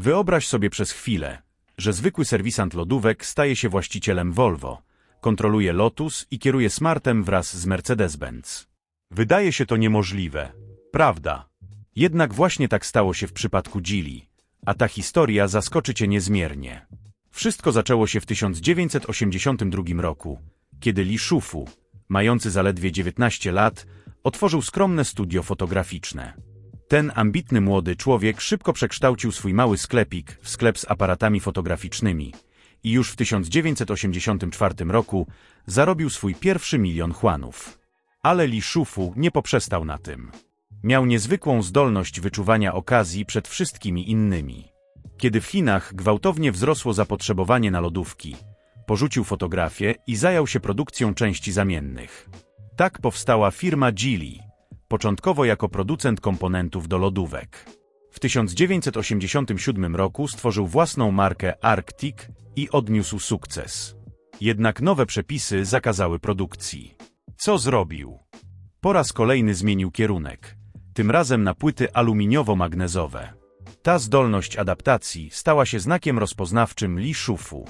Wyobraź sobie przez chwilę, że zwykły serwisant lodówek staje się właścicielem Volvo, kontroluje Lotus i kieruje Smartem wraz z Mercedes-Benz. Wydaje się to niemożliwe, prawda? Jednak właśnie tak stało się w przypadku Geely, a ta historia zaskoczy cię niezmiernie. Wszystko zaczęło się w 1982 roku, kiedy Li Shufu, mający zaledwie 19 lat, otworzył skromne studio fotograficzne. Ten ambitny młody człowiek szybko przekształcił swój mały sklepik w sklep z aparatami fotograficznymi i już w 1984 roku zarobił swój pierwszy milion chłanów. Ale Li Shufu nie poprzestał na tym. Miał niezwykłą zdolność wyczuwania okazji przed wszystkimi innymi. Kiedy w Chinach gwałtownie wzrosło zapotrzebowanie na lodówki, porzucił fotografię i zajął się produkcją części zamiennych. Tak powstała firma Geely, początkowo jako producent komponentów do lodówek. W 1987 roku stworzył własną markę Arctic i odniósł sukces. Jednak nowe przepisy zakazały produkcji. Co zrobił? Po raz kolejny zmienił kierunek, tym razem na płyty aluminiowo-magnezowe. Ta zdolność adaptacji stała się znakiem rozpoznawczym Li Shufu.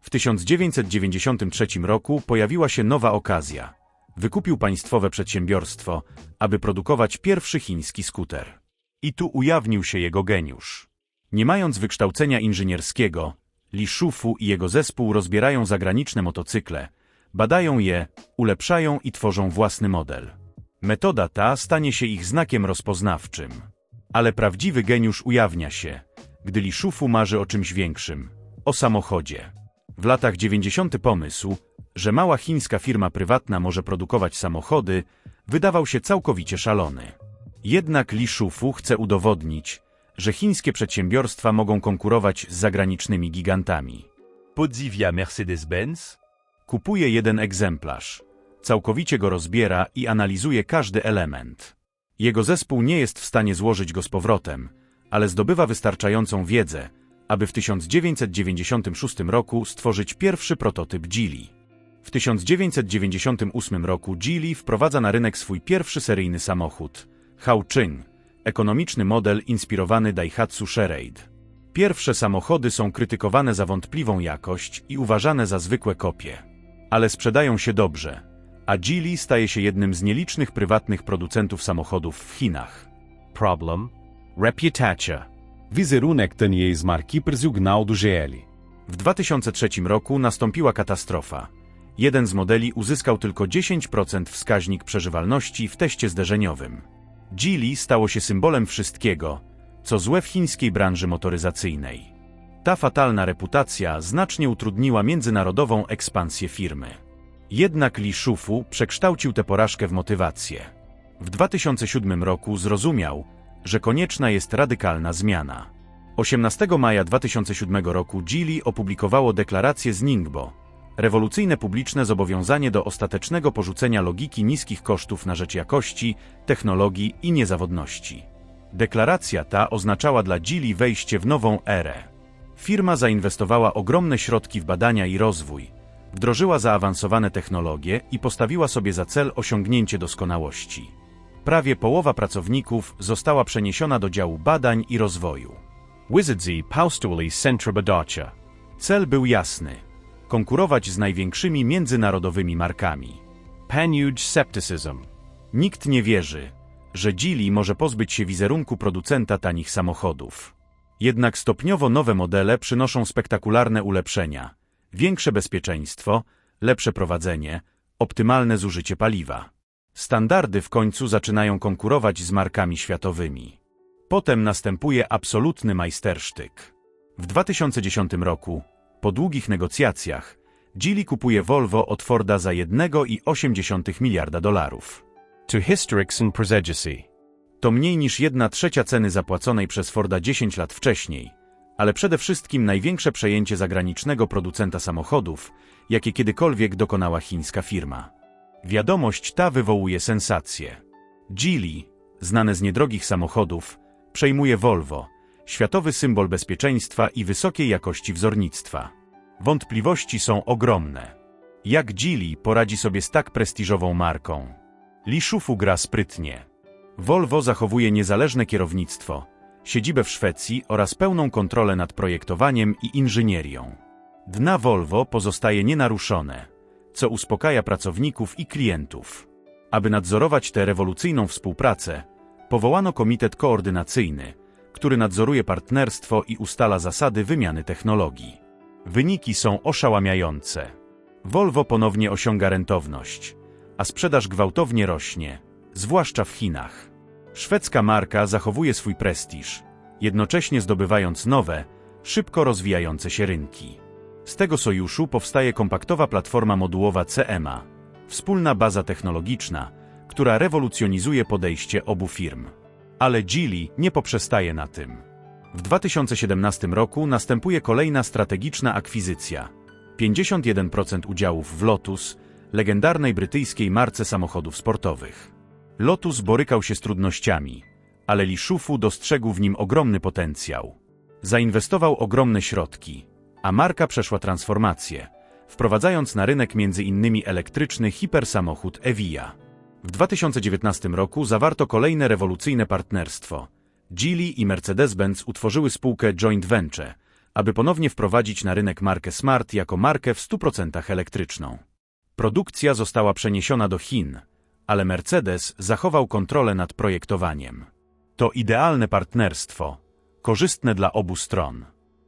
W 1993 roku pojawiła się nowa okazja. Wykupił państwowe przedsiębiorstwo, aby produkować pierwszy chiński skuter. I tu ujawnił się jego geniusz. Nie mając wykształcenia inżynierskiego, Li Shufu i jego zespół rozbierają zagraniczne motocykle, badają je, ulepszają i tworzą własny model. Metoda ta stanie się ich znakiem rozpoznawczym. Ale prawdziwy geniusz ujawnia się, gdy Li Shufu marzy o czymś większym o samochodzie. W latach 90. pomysł, że mała chińska firma prywatna może produkować samochody, wydawał się całkowicie szalony. Jednak Li Shufu chce udowodnić, że chińskie przedsiębiorstwa mogą konkurować z zagranicznymi gigantami. Podziwia Mercedes-Benz, Kupuje jeden egzemplarz, całkowicie go rozbiera i analizuje każdy element. Jego zespół nie jest w stanie złożyć go z powrotem, ale zdobywa wystarczającą wiedzę, aby w 1996 roku stworzyć pierwszy prototyp Geely. W 1998 roku Geely wprowadza na rynek swój pierwszy seryjny samochód, Haoching, ekonomiczny model inspirowany Daihatsu Charade. Pierwsze samochody są krytykowane za wątpliwą jakość i uważane za zwykłe kopie. Ale sprzedają się dobrze, a Geely staje się jednym z nielicznych prywatnych producentów samochodów w Chinach. problem, Reputacja. Wizerunek ten jej z marki przygniał do GL. W 2003 roku nastąpiła katastrofa. Jeden z modeli uzyskał tylko 10% wskaźnik przeżywalności w teście zderzeniowym. Geely stało się symbolem wszystkiego, co złe w chińskiej branży motoryzacyjnej. Ta fatalna reputacja znacznie utrudniła międzynarodową ekspansję firmy. Jednak Li Shufu przekształcił tę porażkę w motywację. W 2007 roku zrozumiał, że konieczna jest radykalna zmiana. 18 maja 2007 roku Geely opublikowało deklarację z Ningbo, rewolucyjne publiczne zobowiązanie do ostatecznego porzucenia logiki niskich kosztów na rzecz jakości, technologii i niezawodności. Deklaracja ta oznaczała dla Geely wejście w nową erę. Firma zainwestowała ogromne środki w badania i rozwój, wdrożyła zaawansowane technologie i postawiła sobie za cel osiągnięcie doskonałości. Prawie połowa pracowników została przeniesiona do działu badań i rozwoju. Wizardsy Paustuli Centra Badacia. Cel był jasny: konkurować z największymi międzynarodowymi markami. Panuge Scepticism. Nikt nie wierzy, że Geely może pozbyć się wizerunku producenta tanich samochodów. Jednak stopniowo nowe modele przynoszą spektakularne ulepszenia, większe bezpieczeństwo, lepsze prowadzenie, optymalne zużycie paliwa. Standardy w końcu zaczynają konkurować z markami światowymi. Potem następuje absolutny majstersztyk. W 2010 roku, po długich negocjacjach, Geely kupuje Volvo od Forda za 1,8 miliarda dolarów. To and. To mniej niż jedna trzecia ceny zapłaconej przez Forda 10 lat wcześniej, ale przede wszystkim największe przejęcie zagranicznego producenta samochodów, jakie kiedykolwiek dokonała chińska firma. Wiadomość ta wywołuje sensację. Geely, znane z niedrogich samochodów, przejmuje Volvo, światowy symbol bezpieczeństwa i wysokiej jakości wzornictwa. Wątpliwości są ogromne. Jak Geely poradzi sobie z tak prestiżową marką? Li Shufu gra sprytnie. Volvo zachowuje niezależne kierownictwo, siedzibę w Szwecji oraz pełną kontrolę nad projektowaniem i inżynierią. Dna Volvo pozostaje nienaruszone, co uspokaja pracowników i klientów. Aby nadzorować tę rewolucyjną współpracę, powołano komitet koordynacyjny, który nadzoruje partnerstwo i ustala zasady wymiany technologii. Wyniki są oszałamiające. Volvo ponownie osiąga rentowność, a sprzedaż gwałtownie rośnie, zwłaszcza w Chinach. Szwedzka marka zachowuje swój prestiż, jednocześnie zdobywając nowe, szybko rozwijające się rynki. Z tego sojuszu powstaje kompaktowa platforma modułowa CMA, wspólna baza technologiczna, która rewolucjonizuje podejście obu firm. Ale Geely nie poprzestaje na tym. W 2017 roku następuje kolejna strategiczna akwizycja. 51% udziałów w Lotus, legendarnej brytyjskiej marce samochodów sportowych. Lotus borykał się z trudnościami, ale Li Shufu dostrzegł w nim ogromny potencjał. Zainwestował ogromne środki, a marka przeszła transformację, wprowadzając na rynek m.in. elektryczny hipersamochód Evija. W 2019 roku zawarto kolejne rewolucyjne partnerstwo. Geely i Mercedes-Benz utworzyły spółkę Joint Venture, aby ponownie wprowadzić na rynek markę Smart jako markę w 100% elektryczną. Produkcja została przeniesiona do Chin, ale Mercedes zachował kontrolę nad projektowaniem. To idealne partnerstwo, korzystne dla obu stron.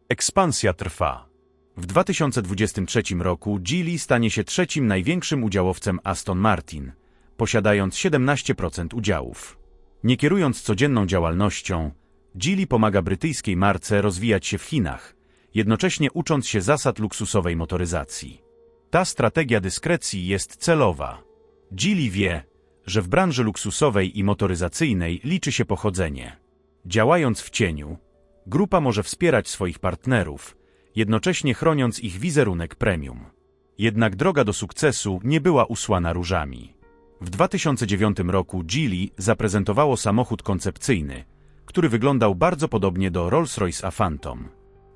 Ekspansja trwa. W 2023 roku Geely stanie się trzecim największym udziałowcem Aston Martin, posiadając 17% udziałów. Nie kierując codzienną działalnością, Geely pomaga brytyjskiej marce rozwijać się w Chinach, jednocześnie ucząc się zasad luksusowej motoryzacji. Ta strategia dyskrecji jest celowa. Geely wie, że w branży luksusowej i motoryzacyjnej liczy się pochodzenie. Działając w cieniu, grupa może wspierać swoich partnerów, jednocześnie chroniąc ich wizerunek premium. Jednak droga do sukcesu nie była usłana różami. W 2009 roku Geely zaprezentowało samochód koncepcyjny, który wyglądał bardzo podobnie do Rolls-Royce'a Phantom.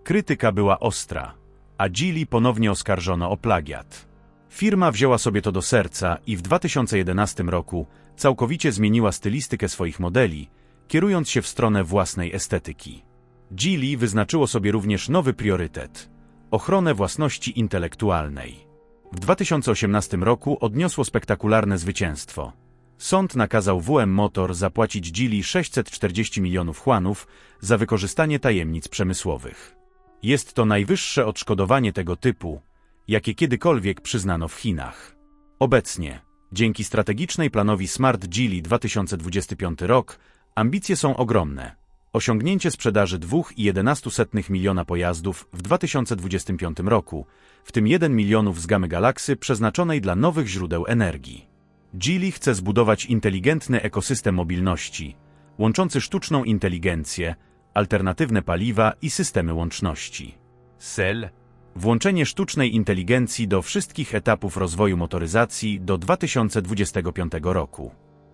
Krytyka była ostra, a Geely ponownie oskarżono o plagiat. Firma wzięła sobie to do serca i w 2011 roku całkowicie zmieniła stylistykę swoich modeli, kierując się w stronę własnej estetyki. Geely wyznaczyło sobie również nowy priorytet – ochronę własności intelektualnej. W 2018 roku odniosło spektakularne zwycięstwo. Sąd nakazał WM Motor zapłacić Geely 640 milionów juanów za wykorzystanie tajemnic przemysłowych. Jest to najwyższe odszkodowanie tego typu, jakie kiedykolwiek przyznano w Chinach. Obecnie, dzięki strategicznej planowi Smart Geely 2025 rok, ambicje są ogromne. Osiągnięcie sprzedaży 2,11 miliona pojazdów w 2025 roku, w tym 1 milionów z gamy Galaxy przeznaczonej dla nowych źródeł energii. Geely chce zbudować inteligentny ekosystem mobilności, łączący sztuczną inteligencję, alternatywne paliwa i systemy łączności. Cell, Włączenie sztucznej inteligencji do wszystkich etapów rozwoju motoryzacji do 2025 roku.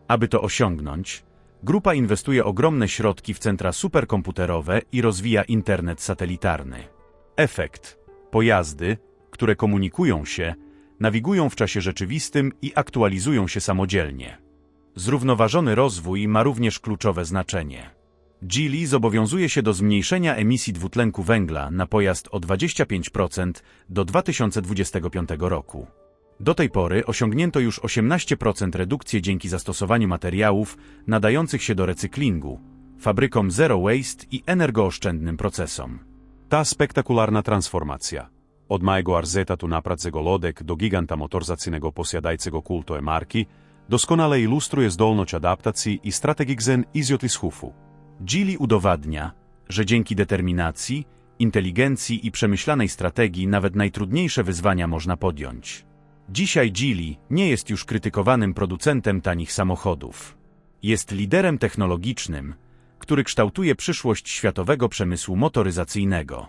Aby to osiągnąć, grupa inwestuje ogromne środki w centra superkomputerowe i rozwija internet satelitarny. Efekt: pojazdy, które komunikują się, nawigują w czasie rzeczywistym i aktualizują się samodzielnie. Zrównoważony rozwój ma również kluczowe znaczenie. Geely zobowiązuje się do zmniejszenia emisji dwutlenku węgla na pojazd o 25% do 2025 roku. Do tej pory osiągnięto już 18% redukcji dzięki zastosowaniu materiałów nadających się do recyklingu, fabrykom zero waste i energooszczędnym procesom. Ta spektakularna transformacja od małego arzetatu na pracego lodek do giganta motorzacyjnego posiadajcego kultowe marki doskonale ilustruje zdolność adaptacji i strategii zen izjotli z hufu. Geely udowadnia, że dzięki determinacji, inteligencji i przemyślanej strategii nawet najtrudniejsze wyzwania można podjąć. Dzisiaj Geely nie jest już krytykowanym producentem tanich samochodów. Jest liderem technologicznym, który kształtuje przyszłość światowego przemysłu motoryzacyjnego.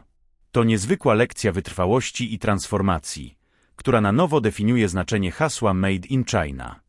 To niezwykła lekcja wytrwałości i transformacji, która na nowo definiuje znaczenie hasła Made in China.